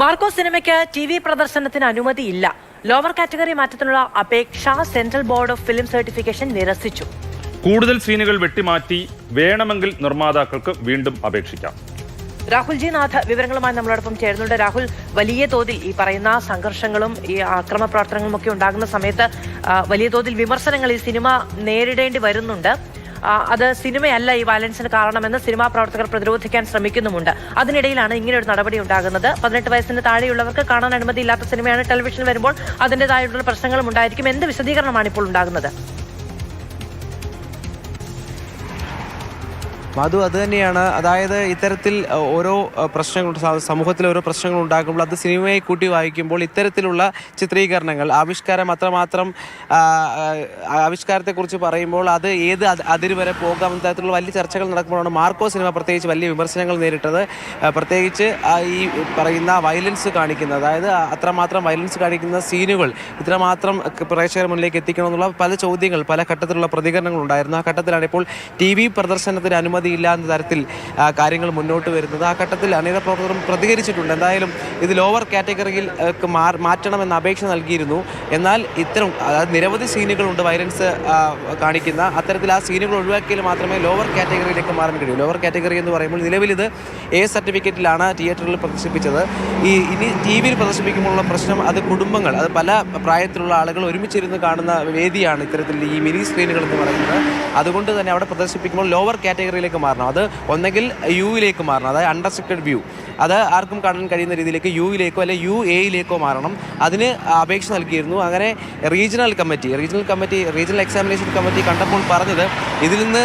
Marco സിനിമയ്ക്ക് T V പ്രദർശനത്തിന് അനുമതിയില്ല. Lower category മാറ്റത്തിനുള്ള അപേക്ഷ central board of film certification നിരസിച്ചു. കൂടുതൽ സീനുകൾ വെട്ടിമാറ്റി വേണമെങ്കിൽ നിർമ്മാതാക്കൾക്ക് വീണ്ടും അപേക്ഷിക്കാം. രാഹുൽ ജി നാഥ് വിവരങ്ങളുമായി നമ്മളോടൊപ്പം ചേരുന്നുണ്ട്. രാഹുൽ വലിയ തോതിൽ ഈ പറയുന്ന സംഘർഷങ്ങളും ഈ ആക്രമ പ്രവർത്തനങ്ങളും ഒക്കെ ഉണ്ടാകുന്ന സമയത്ത് വലിയ തോതിൽ വിമർശനങ്ങൾ ഈ സിനിമ നേരിടേണ്ടി വരുന്നുണ്ട്. അത് സിനിമയല്ല ഈ വയലൻസിന് കാരണമെന്ന് സിനിമാ പ്രവർത്തകർ പ്രതിരോധിക്കാൻ ശ്രമിക്കുന്നുമുണ്ട്. അതിനിടയിലാണ് ഇങ്ങനെ ഒരു നടപടി ഉണ്ടാകുന്നത്. പതിനെട്ട് വയസ്സിന് താഴെയുള്ളവർക്ക് കാണാൻ അനുമതി ഇല്ലാത്ത സിനിമയാണ് ടെലിവിഷൻ വരുമ്പോൾ അതിന്റെതായിട്ടുള്ള പ്രശ്നങ്ങളും ഉണ്ടായിരിക്കും. എന്ത് വിശദീകരണമാണ് ഇപ്പോൾ ഉണ്ടാകുന്നത്? മധു അത് തന്നെയാണ്. അതായത് ഇത്തരത്തിൽ ഓരോ പ്രശ്നങ്ങൾ സമൂഹത്തിൽ ഓരോ പ്രശ്നങ്ങൾ ഉണ്ടാക്കുമ്പോൾ അത് സിനിമയെ കൂട്ടി വായിക്കുമ്പോൾ ഇത്തരത്തിലുള്ള ചിത്രീകരണങ്ങൾ ആവിഷ്കാരം അത്രമാത്രം ആവിഷ്കാരത്തെക്കുറിച്ച് പറയുമ്പോൾ അത് ഏത് അത് അതിര് വരെ പോകാം തരത്തിലുള്ള വലിയ ചർച്ചകൾ നടക്കുമ്പോഴാണ് മാർക്കോ സിനിമ പ്രത്യേകിച്ച് വലിയ വിമർശനങ്ങൾ നേരിട്ടത്. പ്രത്യേകിച്ച് ഈ പറയുന്ന വയലൻസ് കാണിക്കുന്ന അതായത് അത്രമാത്രം വയലൻസ് കാണിക്കുന്ന സീനുകൾ ഇത്രമാത്രം പ്രേക്ഷകർ മുന്നിലേക്ക് എത്തിക്കണമെന്നുള്ള പല ചോദ്യങ്ങൾ പല ഘട്ടത്തിലുള്ള പ്രതികരണങ്ങൾ ഉണ്ടായിരുന്നു ആ ഘട്ടത്തിലാണ് ഇപ്പോൾ ടി വി പ്രദർശനത്തിന് അനുമതിയില്ല എന്ന തരത്തിൽ കാര്യങ്ങൾ മുന്നോട്ട് വരുന്നത്. ആ ഘട്ടത്തിൽ അണിയറ പ്രവർത്തകരും പ്രതികരിച്ചിട്ടുണ്ട്. എന്തായാലും ഇത് ലോവർ കാറ്റഗറിയിൽ മാറ്റണമെന്ന് അപേക്ഷ നൽകിയിരുന്നു. എന്നാൽ ഇത്തരം അതായത് നിരവധി സീനുകളുണ്ട് വയലൻസ് കാണിക്കുന്ന. അത്തരത്തിൽ ആ സീനുകൾ ഒഴിവാക്കിയാൽ മാത്രമേ ലോവർ കാറ്റഗറിയിലേക്ക് മാറാൻ കഴിയൂ. ലോവർ കാറ്റഗറി എന്ന് പറയുമ്പോൾ നിലവിൽ ഇത് എ സർട്ടിഫിക്കറ്റിലാണ് തിയേറ്ററിൽ പ്രദർശിപ്പിച്ചത്. ഈ ഇനി ടി വിയിൽ പ്രദർശിപ്പിക്കുമ്പോഴുള്ള പ്രശ്നം അത് കുടുംബങ്ങൾ അത് പല പ്രായത്തിലുള്ള ആളുകൾ ഒരുമിച്ചിരുന്ന് കാണുന്ന വേദിയാണ് ഇത്തരത്തിൽ ഈ മിനി സ്ക്രീനുകൾ എന്ന് പറയുന്നത്. അതുകൊണ്ട് തന്നെ അവിടെ പ്രദർശിപ്പിക്കുമ്പോൾ ലോവർ കാറ്റഗറിയിലേക്ക് മാറണം. അത് ഒന്നെങ്കിൽ യുയിലേക്ക് മാറണം. അതായത് അൺറെസ്ട്രിക്റ്റഡ് വ്യൂ അത് ആർക്കും കാണാൻ കഴിയുന്ന രീതിയിലേക്ക് യുയിലേക്കോ അല്ലെങ്കിൽ യു എയിലേക്കോ മാറണം. അതിന് അപേക്ഷ നൽകിയിരുന്നു. അങ്ങനെ regional committee regional committee regional examination committee കണ്ടപ്പോൾ പറഞ്ഞത് ഇതിൽ നിന്ന്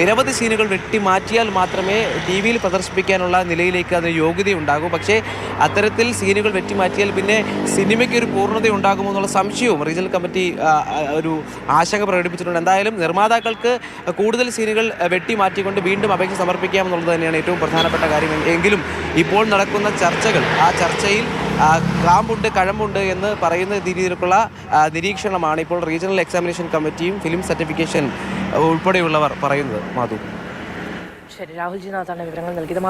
നിരവധി സീനുകൾ വെട്ടി മാറ്റിയാൽ മാത്രമേ ടി വിയിൽ പ്രദർശിപ്പിക്കാനുള്ള നിലയിലേക്ക് അതിന് യോഗ്യതയുണ്ടാകൂ. പക്ഷേ അത്തരത്തിൽ സീനുകൾ വെട്ടി മാറ്റിയാൽ പിന്നെ സിനിമയ്ക്ക് ഒരു പൂർണത ഉണ്ടാകുമോ എന്നുള്ള സംശയവും റീജിയണൽ കമ്മിറ്റി ഒരു ആശങ്ക പ്രകടിപ്പിച്ചിട്ടുണ്ട്. എന്തായാലും നിർമ്മാതാക്കൾക്ക് കൂടുതൽ സീനുകൾ വെട്ടി മാറ്റിക്കൊണ്ട് വീണ്ടും അപേക്ഷ സമർപ്പിക്കാം എന്നുള്ളത് തന്നെയാണ് ഏറ്റവും പ്രധാനപ്പെട്ട കാര്യം. എങ്കിലും ഇപ്പോൾ നടക്കുന്ന ചർച്ചകൾ ആ ചർച്ചയിൽ ആ, കാമ്പുണ്ട് കഴമ്പുണ്ട് എന്ന് പറയുന്ന രീതിയിലുള്ള നിരീക്ഷണമാണ് ഇപ്പോൾ റീജിയണൽ എക്സാമിനേഷൻ കമ്മിറ്റിയും ഫിലിം സർട്ടിഫിക്കേഷൻ ഉൾപ്പെടെയുള്ളവർ പറയുന്നത്. മാധു. ശരി രാഹുൽ ജി നാഥാണ് വിവരങ്ങൾ നൽകിയത്.